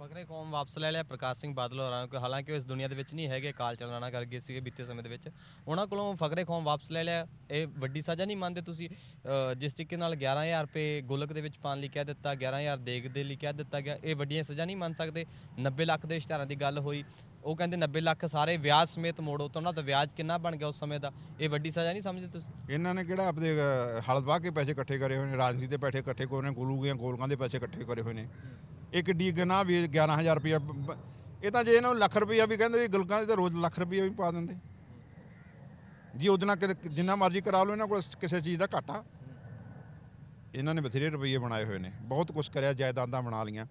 ਫਕਰੇ ਕੌਮ ਵਾਪਸ ਲੈ ਲਿਆ ਪ੍ਰਕਾਸ਼ ਸਿੰਘ ਬਾਦਲ ਹੋਰਾਂ ਨੂੰ ਹਾਲਾਂਕਿ ਉਹ ਇਸ ਦੁਨੀਆ ਦੇ ਵਿੱਚ ਨਹੀਂ ਹੈਗੇ ਕਾਲ ਚਲਾਣਾ ਕਰ ਗਏ ਸੀਗੇ ਬੀਤੇ ਸਮੇਂ ਦੇ ਵਿੱਚ। ਉਹਨਾਂ ਕੋਲੋਂ ਫਕਰੇ ਕੌਮ ਵਾਪਸ ਲੈ ਲਿਆ। ਇਹ ਵੱਡੀ ਸਜ਼ਾ ਨਹੀਂ ਮੰਨਦੇ ਤੁਸੀਂ। ਅ, ਜਿਸ ਤਰੀਕੇ ਨਾਲ 11000 ਰੁਪਏ ਗੋਲਕ ਦੇ ਵਿੱਚ ਪਾਣ ਲਈ ਕਹਿ ਦਿੱਤਾ 11000 ਦੇਗ ਦੇ ਲਈ ਕਹਿ ਦਿੱਤਾ ਗਿਆ ਇਹ ਵੱਡੀਆਂ ਸਜ਼ਾ ਨਹੀਂ ਮੰਨ ਸਕਦੇ। 90 ਲੱਖ ਦੇ ਇਸ਼ਤਿਹਾਰਾਂ ਦੀ ਗੱਲ ਹੋਈ। ਉਹ ਕਹਿੰਦੇ 90 ਲੱਖ ਸਾਰੇ ਵਿਆਜ ਸਮੇਤ ਮੋੜੋ ਤਾਂ ਉਹਨਾਂ ਦਾ ਵਿਆਜ ਕਿੰਨਾ ਬਣ ਗਿਆ ਉਸ ਸਮੇਂ ਦਾ? ਇਹ ਵੱਡੀ ਸਜ਼ਾ ਨਹੀਂ ਸਮਝਦੇ ਤੁਸੀਂ? ਇਹਨਾਂ ਨੇ ਕਿਹੜਾ ਆਪਦੇ ਅਹ, ਹਲ ਵਾਹ ਕੇ ਪੈਸੇ ਇਕੱਠੇ ਕਰੇ ਹੋਏ ਨੇ? ਰਾਜਨੀਤੀ ਦੇ ਪੈਸੇ ਇਕੱਠੇ ਕੋਰੇ ਨੇ ਗੋਲੂ ਦੀਆਂ ਗੋਲਕਾਂ ਦੇ ਪੈਸੇ ਇਕੱਠੇ ਕਰੇ ਹੋਏ ਨੇ। ਇੱਕ ਕਿੱਡੀ ਗਨਾ ਵੀ 11000 ਰੁਪਇਆ ਬ- ਇਹ ਤਾਂ ਜੇ ਇਹਨਾਂ ਨੂੰ ਲੱਖ ਰੁਪਇਆ ਵੀ ਕਹਿੰਦੇ ਵੀ ਗੁਲਕਾਂ ਦੇ ਤਾਂ ਰੋਜ਼ ਲੱਖ ਰੁਪਇਆ ਵੀ ਪਾ ਦਿੰਦੇ। ਜੀ ਉਹਦੇ ਨਾਲ ਕਿਤੇ ਜਿੰਨਾ ਮਰਜ਼ੀ ਕਰਾ ਲਓ, ਇਹਨਾਂ ਕੋਲ ਕਿਸੇ ਚੀਜ਼ ਦਾ ਘਾਟਾ। ਇਹਨਾਂ ਨੇ ਬਥੇਰੇ ਰੁਪਏ ਬਣਾਏ ਹੋਏ ਨੇ, ਬਹੁਤ ਕੁਝ ਕਰਿਆ, ਜਾਇਦਾਦਾਂ ਬਣਾ ਲੀਆਂ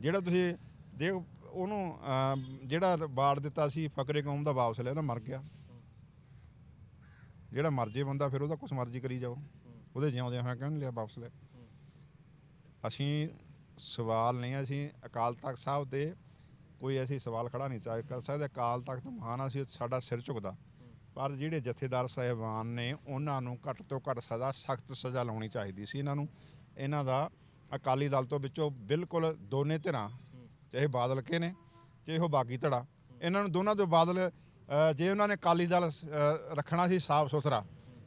ਜਿਹੜਾ ਤੁਸੀਂ ਦੇਖ, ਉਹਨੂੰ ਜਿਹੜਾ ਬਾੜ ਦਿੱਤਾ ਸੀ, ਫਕਰੇ ਕੌਮ ਦਾ ਵਾਪਸ ਲੈ ਨਾ ਮਰ ਗਿਆ। ਜਿਹੜਾ ਮਰ ਬੰਦਾ, ਫਿਰ ਉਹਦਾ ਕੁਛ ਮਰਜ਼ੀ ਕਰੀ ਜਾਓ। ਉਹਦੇ ਜਿਉਂਦਿਆਂ ਹੋਇਆ ਕਿਉਂ ਲਿਆ, ਵਾਪਸ ਲੈ। ਅਸੀਂ ਸਵਾਲ ਨਹੀਂ, ਅਸੀਂ ਅਕਾਲ ਤਖਤ ਸਾਹਿਬ ਤੇ ਕੋਈ ਅਸੀਂ ਸਵਾਲ ਖੜਾ ਨਹੀਂ ਚਾ ਕਰ ਸਕਦੇ। ਅਕਾਲ ਤਖਤ ਮਹਾਨ ਅਸੀਂ ਸਾਡਾ ਸਿਰ ਝੁਕਦਾ। ਪਰ ਜਿਹੜੇ ਜਥੇਦਾਰ ਸਾਹਿਬਾਨ ਨੇ, ਉਹਨਾਂ ਨੂੰ ਘੱਟ ਤੋਂ ਘੱਟ ਸਜ਼ਾ, ਸਖਤ ਸਜ਼ਾ ਲਾਉਣੀ ਚਾਹੀਦੀ ਸੀ ਇਹਨਾਂ ਨੂੰ। ਇਹਨਾਂ ਦਾ ਅਕਾਲੀ ਦਲ ਤੋਂ ਵਿੱਚੋਂ ਬਿਲਕੁਲ ਦੋਨੇ ਧਿਰਾਂ, ਚਾਹੇ ਬਾਦਲ ਕੇ ਨੇ, ਚਾਹੇ ਉਹ ਬਾਗੀ ਧੜਾ, ਇਹਨਾਂ ਨੂੰ ਦੋਨਾਂ ਤੋਂ ਬਾਦਲ ਜੇ ਉਹਨਾਂ ਨੇ ਅਕਾਲੀ ਦਲ ਰੱਖਣਾ ਸੀ ਸਾਫ਼ ਸੁਥਰਾ,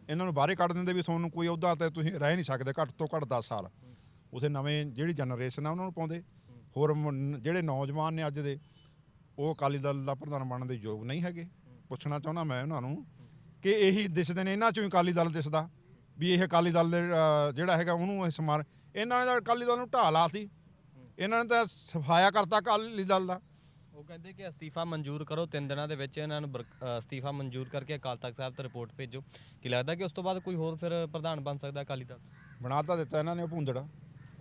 ਇਹਨਾਂ ਨੂੰ ਬਾਹਰੇ ਕੱਢ ਦਿੰਦੇ ਵੀ ਤੁਹਾਨੂੰ ਕੋਈ ਅਹੁਦਾ ਤੇ ਤੁਸੀਂ ਰਹਿ ਨਹੀਂ ਸਕਦੇ, ਘੱਟ ਤੋਂ ਘੱਟ 10 ਸਾਲ। ਉਸੇ ਨਵੇਂ ਜਿਹੜੀ ਜਨਰੇਸ਼ਨ ਆ ਉਹਨਾਂ ਨੂੰ ਪਾਉਂਦੇ। ਹੋਰ ਮੁੰ- ਜਿਹੜੇ ਨੌਜਵਾਨ ਨੇ ਅੱਜ ਦੇ ਉਹ ਅਕਾਲੀ ਦਲ ਦਾ ਪ੍ਰਧਾਨ ਬਣਨ ਦੇ ਯੋਗ ਨਹੀਂ ਹੈਗੇ। ਪੁੱਛਣਾ ਚਾਹੁੰਦਾ ਮੈਂ ਉਹਨਾਂ ਨੂੰ ਕਿ ਇਹੀ ਦਿਸਦੇ ਨੇ ਇਹਨਾਂ ਚੋਂ ਹੀ ਅਕਾਲੀ ਦਲ ਦਿਸਦਾ। ਵੀ ਇਹ ਅਕਾਲੀ ਦਲ ਦੇ ਅ, ਜਿਹੜਾ ਹੈਗਾ ਉਹਨੂੰ ਇਸ ਮਾਰ ਇਹਨਾਂ ਨੇ ਤਾਂ ਅਕਾਲੀ ਦਲ ਨੂੰ ਢਾਹ ਲਾਤੀ ਇਹਨਾਂ ਨੇ ਤਾਂ ਸਫਾਇਆ ਕਰਤਾ ਅਕਾਲੀ ਦਲ ਦਾ। ਉਹ ਕਹਿੰਦੇ ਕਿ ਅਸਤੀਫਾ ਮਨਜ਼ੂਰ ਕਰੋ ਤਿੰਨ ਦਿਨਾਂ ਦੇ ਵਿੱਚ ਇਹਨਾਂ ਨੂੰ ਬਰ- ਅ, ਅਸਤੀਫਾ ਮਨਜ਼ੂਰ ਕਰਕੇ ਅਕਾਲ ਤਖਤ ਸਾਹਿਬ ਤੇ ਰਿਪੋਰਟ ਭੇਜੋ। ਕੀ ਲੱਗਦਾ ਕਿ ਉਸ ਤੋਂ ਬਾਅਦ ਕੋਈ ਹੋਰ ਫਿਰ ਪ੍ਰਧਾਨ ਬਣ ਸਕਦਾ ਅਕਾਲੀ ਦਲ? ਬਣਾ ਤਾਂ ਦਿੱਤਾ ਇਹਨਾਂ ਨੇ ਉਹ ਭੁੰਦੜ।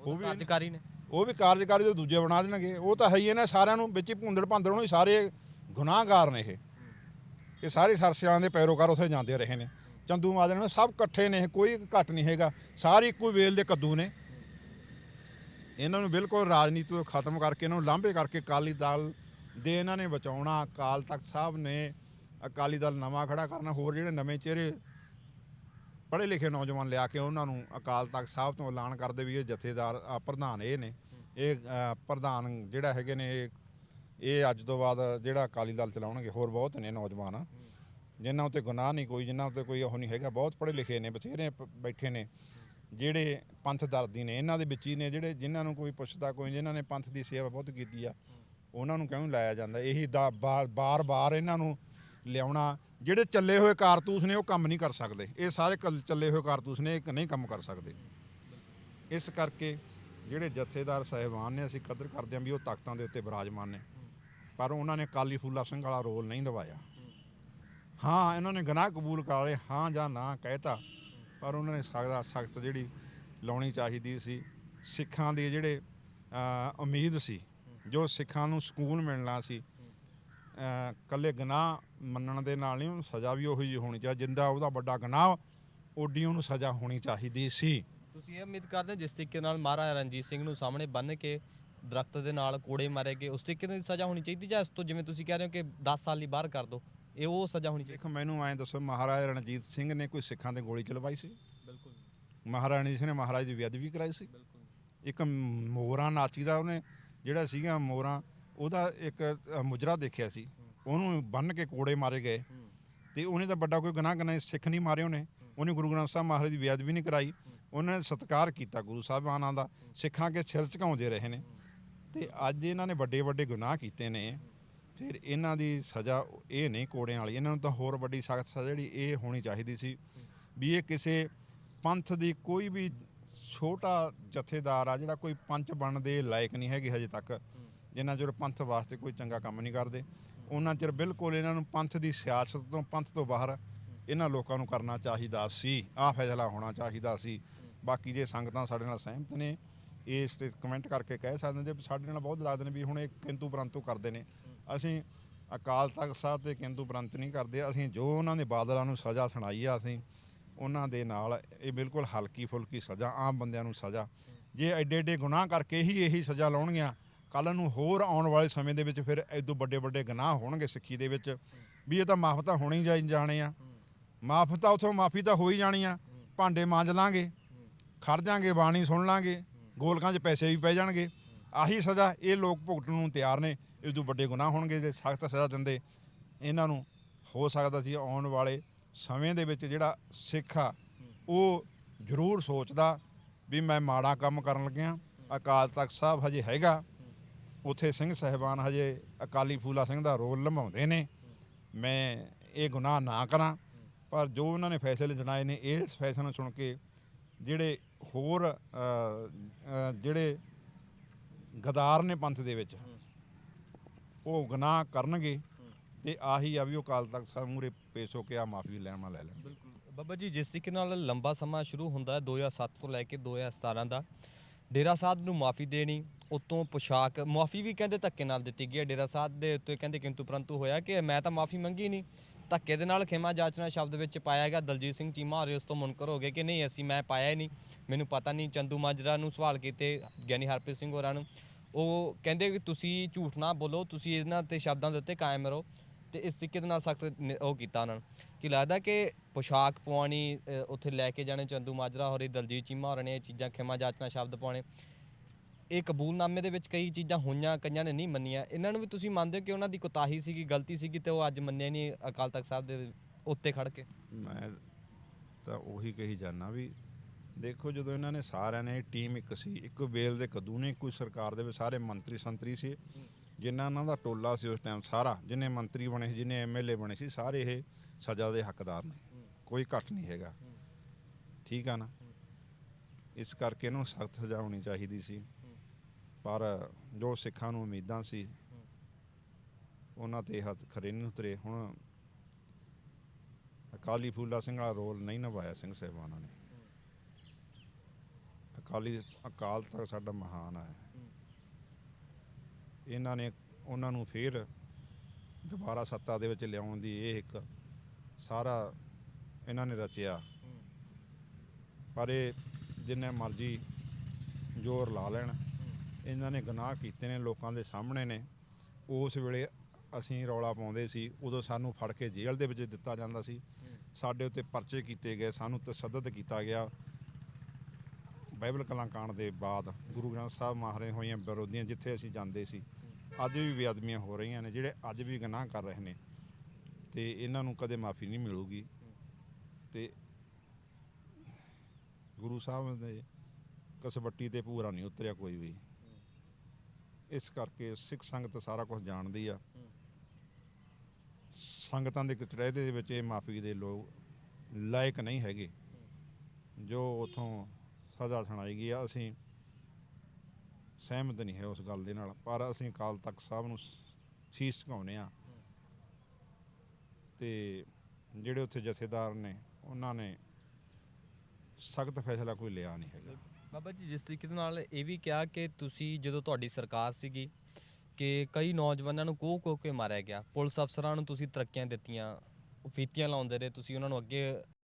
ਉਹ ਵੀ ਕਾਰਜਕਾਰੀ ਨੇ। ਉਹ ਵੀ ਕਾਰਜਕਾਰੀ ਦੇ ਦੂਜੇ ਬਣਾ ਦੇਣਗੇ। ਉਹ ਤਾਂ ਹੈ ਹੀ ਇਹਨਾਂ ਸਾਰਿਆਂ ਨੂੰ ਵਿੱਚ ਹੀ ਭੁੰਦੜ ਭੰਦੜ ਨੂੰ ਹੀ ਸਾਰੇ ਗੁਨਾਹਗਾਰ ਨੇ ਇਹ। ਇਹ ਸਾਰੇ ਸਰਸਿਆਂ ਦੇ ਪੈਰੋਕਾਰ ਉੱਥੇ ਜਾਂਦੇ ਰਹੇ ਨੇ। ਚੰਦੂ ਮਾਜਨ ਨੇ ਸਭ ਇਕੱਠੇ ਨੇ ਕੋਈ ਘੱਟ ਨਹੀਂ ਹੈਗਾ। ਸਾਰੇ ਇੱਕੋ ਵੇਲ ਦੇ ਕੱਦੂ ਨੇ। ਇਹਨਾਂ ਨੂੰ ਬਿਲਕੁਲ ਰਾਜਨੀਤੀ ਤੋਂ ਖਤਮ ਕਰਕੇ ਇਹਨਾਂ ਨੂੰ ਲਾਂਭੇ ਕਰਕੇ ਅਕਾਲੀ ਦਲ ਦੇ ਇਹਨਾਂ ਨੇ ਬਚਾਉਣਾ। ਅਕਾਲ ਤਖਤ ਸਾਹਿਬ ਨੇ ਅਕਾਲੀ ਦਲ ਨਵਾਂ ਖੜਾ ਕਰਨਾ ਹੋਰ ਜਿਹੜੇ ਨਵੇਂ ਚਿਹਰੇ ਪੜ੍ਹੇ ਲਿਖੇ ਨੌਜਵਾਨ ਲਿਆ ਕੇ ਉਹਨਾਂ ਨੂੰ ਅਕਾਲ ਤਖਤ ਸਾਹਿਬ ਤੋਂ ਐਲਾਨ ਕਰਦੇ ਵੀ ਇਹ ਜਥੇਦਾਰ ਅ, ਪ੍ਰਧਾਨ ਇਹ ਨੇ। ਇਹ ਅ, ਪ੍ਰਧਾਨ ਜਿਹੜਾ ਹੈਗੇ ਨੇ ਇਹ ਇਹ ਅੱਜ ਤੋਂ ਬਾਅਦ ਜਿਹੜਾ ਅਕਾਲੀ ਦਲ ਚਲਾਉਣਗੇ ਹੋਰ ਬਹੁਤ ਨੇ ਨੌਜਵਾਨ। ਜਿਨ੍ਹਾਂ ਉਤੇ ਗੁਨਾਹ ਨਹੀਂ ਕੋਈ ਜਿਨ੍ਹਾਂ ਉਤੇ ਕੋਈ ਉਹ ਨਹੀਂ ਹੈਗਾ ਬਹੁਤ ਪੜ੍ਹੇ ਲਿਖੇ ਨੇ ਬਥੇਰੇ ਪ- ਬੈਠੇ ਨੇ। ਜਿਹੜੇ ਪੰਥ ਦਰਦੀ ਨੇ ਇਹਨਾਂ ਦੇ ਵਿੱਚ ਹੀ ਨੇ ਜਿਹੜੇ ਜਿਨ੍ਹਾਂ ਨੂੰ ਕੋਈ ਪੁੱਛਦਾ ਕੋਈ ਜਿਨ੍ਹਾਂ ਨੇ ਪੰਥ ਦੀ ਸੇਵਾ ਬਹੁਤ ਕੀਤੀ ਆ ਉਹਨਾਂ ਨੂੰ ਕਿਉਂ ਲਾਇਆ ਜਾਂਦਾ? ਇਹੀ ਦਾ ਬਾਰ-ਬਾਰ ਇਹਨਾਂ ਨੂੰ ਲਿਆਉਣਾ। ਜਿਹੜੇ ਚੱਲੇ ਹੋਏ ਕਾਰਤੂਸ ਨੇ, ਉਹ ਕੰਮ ਨਹੀਂ ਕਰ ਸਕਦੇ। ਇਹ ਸਾਰੇ ਕੱਲ- ਚੱਲੇ ਹੋਏ ਕਾਰਤੂਸ ਨੇ, ਇਹ ਨਹੀਂ ਕੰਮ ਕਰ ਸਕਦੇ। ਇਸ ਕਰਕੇ ਜਿਹੜੇ ਜਥੇਦਾਰ ਸਾਹਿਬਾਨ ਨੇ, ਅਸੀਂ ਕਦਰ ਕਰਦੇ ਹਾਂ ਵੀ ਉਹ ਤਾਕਤਾਂ ਦੇ ਉੱਤੇ ਵਿਰਾਜਮਾਨ ਨੇ। ਪਰ ਉਹਨਾਂ ਨੇ ਕਾਲੀ ਫੂਲਾ ਸਿੰਘ ਵਾਲਾ ਰੋਲ ਨਹੀਂ ਨਿਭਾਇਆ। ਹਾਂ, ਇਹਨਾਂ ਨੇ ਗੁਨਾਹ ਕਬੂਲ ਕਰ ਲਏ, ਹਾਂ ਜਾਂ ਨਾ ਕਹਿਤਾ, ਪਰ ਉਹਨਾਂ ਨੇ ਸਖਤ ਸਖਤ ਜਿਹੜੀ ਲਾਉਣੀ ਚਾਹੀਦੀ ਸੀ। ਸਿੱਖਾਂ ਦੇ ਜਿਹੜੇ ਉਮੀਦ ਸੀ, ਜੋ ਸਿੱਖਾਂ ਨੂੰ ਸਕੂਨ ਮਿਲਣਾ ਸੀ ਕੱਲੇ ਗੁਨਾਹ ਮੰਨਣ ਦੇ ਨਾਲ ਨਹੀਂ ਉਹਨੂੰ ਸਜ਼ਾ ਵੀ ਉਹੀ ਹੋਣੀ ਚਾਹੀਦੀ। ਜਿੰਦਾ ਉਹਦਾ ਵੱਡਾ ਗੁਨਾਹ ਓਡੀ ਉਹਨੂੰ ਸਜ਼ਾ ਹੋਣੀ ਚਾਹੀਦੀ ਸੀ। ਤੁਸੀਂ ਇਹ ਉਮੀਦ ਕਰਦੇ ਹੋ ਜਿਸ ਤਰੀਕੇ ਨਾਲ ਮਹਾਰਾਜਾ ਰਣਜੀਤ ਸਿੰਘ ਨੂੰ ਸਾਹਮਣੇ ਬੰਨ੍ਹ ਕੇ ਦਰਖਤ ਦੇ ਨਾਲ ਕੋੜੇ ਮਾਰੇ ਗਏ ਉਸ ਤਰੀਕੇ ਦੀ ਸਜ਼ਾ ਹੋਣੀ ਚਾਹੀਦੀ ਜਾਂ ਇਸ ਤੋਂ ਜਿਵੇਂ ਤੁਸੀਂ ਕਹਿ ਰਹੇ ਹੋ ਕਿ 10 ਸਾਲ ਲਈ ਬਾਹਰ ਕਰ ਦਿਓ ਇਹ ਉਹ ਸਜ਼ਾ ਹੋਣੀ ਚਾਹੀਦੀ? ਦੇਖੋ ਮੈਨੂੰ ਐਂ ਦੱਸੋ ਮਹਾਰਾਜਾ ਰਣਜੀਤ ਸਿੰਘ ਨੇ ਕੋਈ ਸਿੱਖਾਂ ਤੇ ਗੋਲੀ ਚਲਵਾਈ ਸੀ? ਬਿਲਕੁਲ ਮਹਾਰਾਜਾ ਰਣਜੀਤ ਸਿੰਘ ਨੇ ਮਹਾਰਾਜ ਦੀ ਬੇਅਦਬੀ ਕਰਾਈ ਸੀ? ਬਿਲਕੁਲ ਇੱਕ ਮੋਰਾਂ ਨਾਚੀ ਦਾ ਉਹਨੇ ਜਿਹੜਾ ਸੀਗਾ ਮੋਰਾਂ ਉਹਦਾ ਇੱਕ ਅ, ਮੁਜਰਾ ਦੇਖਿਆ ਸੀ। ਉਹਨੂੰ ਬੰਨ ਕੇ ਕੋੜੇ ਮਾਰੇ ਗਏ। ਤੇ ਉਹਨੇ ਤਾਂ ਵੱਡਾ ਕੋਈ ਗੁਨਾਹ ਕਰਨਾ ਸਿੱਖ ਨਹੀਂ ਮਾਰੇ ਉਹਨੇ। ਉਹਨੇ ਗੁਰੂ ਗ੍ਰੰਥ ਸਾਹਿਬ ਮਹਾਰਾਜ ਦੀ ਬੇਅਦਬੀ ਨਹੀਂ ਕਰਾਈ। ਉਹਨਾਂ ਨੇ ਸਤਿਕਾਰ ਕੀਤਾ ਗੁਰੂ ਸਾਹਿਬਾਨਾਂ ਦਾ। ਸਿੱਖਾਂ ਕੇ ਸਿਰ ਝੁਕਾਉਂਦੇ ਰਹੇ ਨੇ। ਤੇ ਅੱਜ ਇਹਨਾਂ ਨੇ ਵੱਡੇ ਵੱਡੇ ਗੁਨਾਹ ਕੀਤੇ ਨੇ। ਫਿਰ ਇਹਨਾਂ ਦੀ ਸਜ਼ਾ ਇਹ ਨਹੀਂ ਕੋੜਿਆਂ ਵਾਲੀ। ਇਹਨਾਂ ਨੂੰ ਤਾਂ ਹੋਰ ਵੱਡੀ ਸਖਤ ਸਜ਼ਾ ਜਿਹੜੀ ਇਹ ਹੋਣੀ ਚਾਹੀਦੀ ਸੀ ਵੀ ਇਹ ਕਿਸੇ ਪੰਥ ਦੀ ਕੋਈ ਵੀ ਛੋਟਾ ਜਥੇਦਾਰ ਆ ਜਿਹੜਾ ਕੋਈ ਪੰਚ ਬਣਨ ਦੇ ਲਾਇਕ ਨਹੀਂ ਹੈਗੇ ਹਜੇ ਤੱਕ। ਜਿੰਨਾ ਚਿਰ ਪੰਥ ਵਾਸਤੇ ਕੋਈ ਚੰਗਾ ਕੰਮ ਨਹੀਂ ਕਰਦੇ, ਉਹਨਾਂ ਚਿਰ ਬਿਲਕੁਲ ਇਹਨਾਂ ਨੂੰ ਪੰਥ ਦੀ ਸਿਆਸਤ ਤੋਂ, ਪੰਥ ਤੋਂ ਬਾਹਰ ਇਹਨਾਂ ਲੋਕਾਂ ਨੂੰ ਕਰਨਾ ਚਾਹੀਦਾ ਸੀ, ਆਹ ਫੈਸਲਾ ਹੋਣਾ ਚਾਹੀਦਾ ਸੀ। ਬਾਕੀ ਜੇ ਸੰਗਤਾਂ ਸਾਡੇ ਨਾਲ ਸਹਿਮਤ ਨੇ, ਇਸ ਤੇ ਕਮੈਂਟ ਕਰਕੇ ਕਹਿ ਸਕਦੇ ਨੇ ਜੇ ਸਾਡੇ ਨਾਲ ਬਹੁਤ ਲੱਗਦੇ ਨੇ ਵੀ ਹੁਣ ਇਹ ਕਿੰਤੂ ਪਰੰਤੂ ਕਰਦੇ ਨੇ। ਅਸੀਂ ਅਕਾਲ ਤਖਤ ਸਾਹਿਬ ਤੇ ਕਿੰਤੂ ਪਰੰਤ ਨਹੀਂ ਕਰਦੇ, ਅਸੀਂ ਜੋ ਉਹਨਾਂ ਦੇ ਬਾਦਲਾਂ ਨੂੰ ਸਜ਼ਾ ਸੁਣਾਈ ਆ ਅਸੀਂ, ਉਹਨਾਂ ਦੇ ਨਾਲ ਇਹ ਬਿਲਕੁਲ ਹਲਕੀ ਫੁਲਕੀ ਸਜ਼ਾ ਆਮ ਬੰਦਿਆਂ ਨੂੰ ਸਜ਼ਾ। ਜੇ ਐਡੇ ਐਡੇ ਗੁਨਾਹ ਕਰਕੇ ਹੀ ਇਹੀ ਸਜ਼ਾ ਲਾਉਣਗੀਆਂ ਕੱਲ ਨੂੰ ਹੋਰ ਆਉਣ ਵਾਲੇ ਸਮੇਂ ਦੇ ਵਿੱਚ ਫਿਰ ਐਦੋਂ ਵੱਡੇ ਵੱਡੇ ਗੁਨਾਹ ਹੋਣਗੇ ਸਿੱਖੀ ਦੇ ਵਿੱਚ, ਵੀ ਇਹ ਤਾਂ ਮਾਫ ਤਾਂ ਹੋਣੀ ਹੀ ਜਾਈ- ਜਾਣੇ ਆ। ਮਾਫ ਤਾਂ ਉਥੋਂ ਮਾਫੀ ਤਾਂ ਹੋ ਹੀ ਜਾਣੀ ਆ। ਭਾਂਡੇ ਮਾਂਜ ਲਾਂਗੇ, ਖੜ ਜਾਾਂਗੇ, ਬਾਣੀ ਸੁਣ ਲਾਂਗੇ, ਗੋਲਕਾਂ 'ਚ ਪੈਸੇ ਵੀ ਪੈ ਜਾਣਗੇ। ਆਹੀ ਸਜ਼ਾ ਇਹ ਲੋਕ ਭੁਗਤਣ ਨੂੰ ਤਿਆਰ ਨੇ, ਇਹ ਤੋਂ ਵੱਡੇ ਗੁਨਾਹ ਹੋਣਗੇ, ਜੇ ਸਖਤ ਸਜ਼ਾ ਦਿੰਦੇ। ਇਹਨਾਂ ਨੂੰ ਹੋ ਸਕਦਾ ਸੀ ਆਉਣ ਵਾਲੇ ਸਮੇਂ ਦੇ ਵਿੱਚ ਜਿਹੜਾ ਸਿੱਖ ਆ, ਉਹ ਜ਼ਰੂਰ ਸੋਚਦਾ ਵੀ ਮੈਂ ਮਾੜਾ ਕੰਮ ਕਰਨ ਲੱਗਿਆ, ਅਕਾਲ ਤਖਤ ਸਾਹਿਬ ਹਜੇ ਹੈਗਾ। ਉਥੇ ਸਿੰਘ ਸਹਿਬਾਨ ਹਜੇ ਅਕਾਲੀ ਫੂਲਾ ਸਿੰਘ ਦਾ ਰੋਲ ਨਿਭਾਉਂਦੇ ਨੇ। ਮੈਂ ਇਹ ਗੁਨਾਹ ਨਾ ਕਰਾਂ, ਪਰ ਜੋ ਉਹਨਾਂ ਨੇ ਫੈਸਲੇ ਜਣਾਏ ਨੇ ਇਸ ਫੈਸਲੇ ਨੂੰ ਸੁਣ ਕੇ ਜਿਹੜੇ ਹੋਰ ਜਿਹੜੇ ਗਦਾਰ ਨੇ ਪੰਥ ਦੇ ਵਿੱਚ, ਉਹ ਗੁਨਾਹ ਕਰਨਗੇ ਤੇ ਆਹੀ ਆ ਵੀ ਉਹ ਕਾਲ ਤੱਕ ਸਾਹਿਬ ਮੂਰੇ ਪੇਸ਼ ਹੋ ਕੇ ਆ ਮਾਫੀ ਲੈਣਾ ਲੈ ਲੈਣ ਬਿਲਕੁਲ। ਬਾਬਾ ਜੀ, ਜਿਸ ਤਰੀਕੇ ਨਾਲ ਲੰਬਾ ਸਮਾਂ ਸ਼ੁਰੂ ਹੁੰਦਾ ਹੈ 2007 ਤੋਂ ਲੈ ਕੇ 2017 ਦਾ, ਡੇਰਾ ਸਾਹਿਬ ਨੂੰ ਮਾਫੀ ਦੇਣੀ ਉਤੋਂ ਪੁਸ਼ਾਕ, ਮਾਫੀ ਵੀ ਕਹਿੰਦੇ ਧੱਕੇ ਨਾਲ ਦਿੱਤੀ ਗਈ ਹੈ, ਡੇਰਾ ਸਾਹਿਬ ਦੇ ਉੱਤੇ ਕਹਿੰਦੇ ਕਿੰਤੂ ਪਰੰਤੂ ਹੋਇਆ ਕਿ ਮੈਂ ਤਾਂ ਮਾਫੀ ਮੰਗੀ ਨਹੀਂ। ਧੱਕੇ ਦੇ ਨਾਲ ਖੇਮਾ ਜਾਚਨਾ ਸ਼ਬਦ ਵਿੱਚ ਪਾਇਆ ਗਿਆ, ਦਲਜੀਤ ਸਿੰਘ ਚੀਮਾ ਹੋਰੇ ਉਸ ਤੋਂ ਮੁਨਕਰ ਹੋ ਗਏ ਕਿ ਨਹੀਂ, ਅਸੀਂ ਮੈਂ ਪਾਇਆ ਹੀ ਨਹੀਂ। ਮੈਨੂੰ ਪਤਾ ਨਹੀਂ, ਚੰਦੂ ਮਾਜਰਾ ਨੂੰ ਸਵਾਲ ਕੀਤੇ ਗਿਆਨੀ ਹਰਪ੍ਰੀਤ ਸਿੰਘ ਹੋਰਾਂ ਨੂੰ। ਉਹ ਕਹਿੰਦੇ ਕਿ ਤੁਸੀਂ ਝੂਠ ਨਾ ਬੋਲੋ, ਤੁਸੀਂ ਇਹਨਾਂ ਤੇ ਸ਼ਬਦਾਂ ਦੇ ਉੱਤੇ ਕਾਇਮ ਰਹੋ ਤੇ ਇਸ ਤਰੀਕੇ ਦੇ ਨਾਲ ਸਖਤ ਉਹ ਕੀਤਾ ਉਹਨਾਂ ਨੂੰ। ਕਿ ਲੱਗਦਾ ਕਿ ਪੋਸ਼ਾਕ ਪਵਾਉਣੀ ਉੱਥੇ ਲੈ ਕੇ ਜਾਣੇ ਚੰਦੂ ਮਾਜਰਾ ਹੋਰੇ, ਦਲਜੀਤ ਚੀਮਾ ਹੋਰਾਂ ਨੇ ਇਹ ਚੀਜ਼ਾਂ ਖਿਮਾ ਜਾਚਨਾ ਸ਼ਬਦ ਪਾਉਣੇ। ਇਹ ਕਬੂਲਨਾਮੇ ਦੇ ਵਿੱਚ ਕਈ ਚੀਜ਼ਾਂ ਹੋਈਆਂ, ਕਈਆਂ ਨੇ ਨਹੀਂ ਮੰਨੀਆਂ। ਇਹਨਾਂ ਨੂੰ ਵੀ ਤੁਸੀਂ ਮੰਨਦੇ ਹੋ ਕਿ ਉਹਨਾਂ ਦੀ ਕੋਤਾਹੀ ਸੀਗੀ, ਗਲਤੀ ਸੀਗੀ ਤੇ ਉਹ ਅੱਜ ਮੰਨਿਆ ਨਹੀਂ ਅਕਾਲ ਤਖਤ ਸਾਹਿਬ ਦੇ ਉੱਤੇ ਖੜ ਕੇ? ਮੈਂ ਤਾਂ ਉਹੀ ਕਹੀ ਜਾਣਾ ਵੀ ਦੇਖੋ ਜਦੋਂ ਇਹਨਾਂ ਨੇ ਸਾਰਿਆਂ ਨੇ, ਟੀਮ ਇੱਕ ਸੀ, ਇੱਕ ਬੇਲ ਦੇ ਕਦੂ ਨੇ, ਕੋਈ ਸਰਕਾਰ ਦੇ ਵਿੱਚ ਸਾਰੇ ਮੰਤਰੀ ਸੰਤਰੀ ਸੀ। ਜਿਨ੍ਹਾਂ ਇਹਨਾਂ ਦਾ ਟੋਲਾ ਸੀ ਉਸ ਟਾਈਮ ਸਾਰਾ, ਜਿੰਨੇ ਮੰਤਰੀ ਬਣੇ ਸੀ, ਜਿੰਨੇ ਐਮਐਲਏ ਬਣੇ ਸੀ, ਸਾਰੇ ਇਹ ਸਜ਼ਾ ਦੇ ਹੱਕਦਾਰ ਨੇ। ਕੋਈ ਘੱਟ ਨਹੀਂ ਹੈਗਾ। ਠੀਕ ਆ ਨਾ? ਇਸ ਕਰਕੇ ਇਹਨੂੰ ਸਖਤ ਸਜ਼ਾ ਹੋਣੀ ਚਾਹੀਦੀ ਸੀ। ਪਰ ਜੋ ਸਿੱਖਾਂ ਨੂੰ ਉਮੀਦਾਂ ਸੀ, ਉਹਨਾਂ ਤੇ ਹੱਥ ਖਰੇ ਨਹੀਂ ਉਤਰੇ। ਹੁਣ ਅਕਾਲੀ ਫੂਲਾ ਸਿੰਘ ਵਾਲਾ ਰੋਲ ਨਹੀਂ ਨਿਭਾਇਆ ਸਿੰਘ ਸਾਹਿਬਾਨਾਂ ਨੇ। ਅਕਾਲੀ ਅਕਾਲ ਤਖਤ ਸਾਡਾ ਮਹਾਨ ਹੈ। ਇਹਨਾਂ ਨੇ ਉਹਨਾਂ ਨੂੰ ਫੇਰ ਦੁਬਾਰਾ ਸੱਤਾ ਦੇ ਵਿੱਚ ਲਿਆਉਣ ਦੀ ਇਹ ਇੱਕ ਸਾਰਾ ਇਹਨਾਂ ਨੇ ਰਚਿਆ। ਪਰ ਇਹ ਜਿੰਨੇ ਮਰਜ਼ੀ ਜ਼ੋਰ ਲਾ ਲੈਣ। ਇਹਨਾਂ ਨੇ ਗੁਨਾਹ ਕੀਤੇ ਨੇ, ਲੋਕਾਂ ਦੇ ਸਾਹਮਣੇ ਨੇ। ਉਸ ਵੇਲੇ ਅਸੀਂ ਰੌਲਾ ਪਾਉਂਦੇ ਸੀ, ਉਦੋਂ ਸਾਨੂੰ ਫੜ ਕੇ ਜੇਲ੍ਹ ਦੇ ਵਿੱਚ ਦਿੱਤਾ ਜਾਂਦਾ ਸੀ। ਸਾਡੇ ਉੱਤੇ ਪਰਚੇ ਕੀਤੇ ਗਏ, ਸਾਨੂੰ ਤਸੱਦਦ ਕੀਤਾ ਗਿਆ। ਬਾਈਬਲ ਕਲਾਕਾਂਡ ਦੇ ਬਾਅਦ ਗੁਰੂ ਗ੍ਰੰਥ ਸਾਹਿਬ ਮਹਾਰਾਜ ਹੋਈਆਂ ਵਿਰੋਧੀਆਂ ਜਿੱਥੇ ਅਸੀਂ ਜਾਂਦੇ ਸੀ, ਅੱਜ ਵੀ ਬੇਅਦਬੀਆਂ ਹੋ ਰਹੀਆਂ ਨੇ, ਜਿਹੜੇ ਅੱਜ ਵੀ ਗੁਨਾਹ ਕਰ ਰਹੇ ਨੇ। ਤੇ ਇਹਨਾਂ ਨੂੰ ਕਦੇ ਮਾਫੀ ਨਹੀਂ ਮਿਲੂਗੀ। ਤੇ ਗੁਰੂ ਸਾਹਿਬ ਦੇ ਕਸਬੱਟੀ ਤੇ ਪੂਰਾ ਨਹੀਂ ਉਤਰਿਆ ਕੋਈ ਵੀ। ਇਸ ਕਰਕੇ ਸਿੱਖ ਸੰਗਤ ਸਾਰਾ ਕੁਝ ਜਾਣਦੀ ਆ। ਸੰਗਤਾਂ ਦੇ ਕਚਹਿਰੇ ਦੇ ਵਿੱਚ ਇਹ ਮਾਫੀ ਦੇ ਲੋਕ ਲਾਇਕ ਨਹੀਂ ਹੈਗੇ। ਜੋ ਉਥੋਂ ਸਜ਼ਾ ਸੁਣਾਈ ਗਈ ਆ ਅਸੀਂ ਸਹਿਮਤ ਨਹੀਂ ਹੈ ਉਸ ਗੱਲ ਦੇ ਨਾਲ ਪਰ ਅਸੀਂ ਅਕਾਲ ਤਖਤ ਸਾਹਿਬ ਨੂੰ ਸੀਸ ਝੁਕਾਉਂਦੇ ਆ ਤੇ ਜਿਹੜੇ ਉੱਥੇ ਜਥੇਦਾਰ ਨੇ ਉਹਨਾਂ ਨੇ ਸਖਤ ਫੈਸਲਾ ਕੋਈ ਲਿਆ ਨਹੀਂ ਹੈਗਾ। ਬਾਬਾ ਜੀ, ਜਿਸ ਤਰੀਕੇ ਦੇ ਨਾਲ ਇਹ ਵੀ ਕਿਹਾ ਕਿ ਤੁਸੀਂ ਜਦੋਂ ਤੁਹਾਡੀ ਸਰਕਾਰ ਸੀਗੀ ਕਿ ਕਈ ਨੌਜਵਾਨਾਂ ਨੂੰ ਕੋਹ ਕੋਹ ਕੇ ਮਾਰਿਆ ਗਿਆ, ਪੁਲਿਸ ਅਫਸਰਾਂ ਨੂੰ ਤੁਸੀਂ ਤਰੱਕੀਆਂ ਦਿੱਤੀਆਂ, ਫੀਤੀਆਂ ਲਾਉਂਦੇ ਰਹੇ, ਤੁਸੀਂ ਉਹਨਾਂ ਨੂੰ ਅੱਗੇ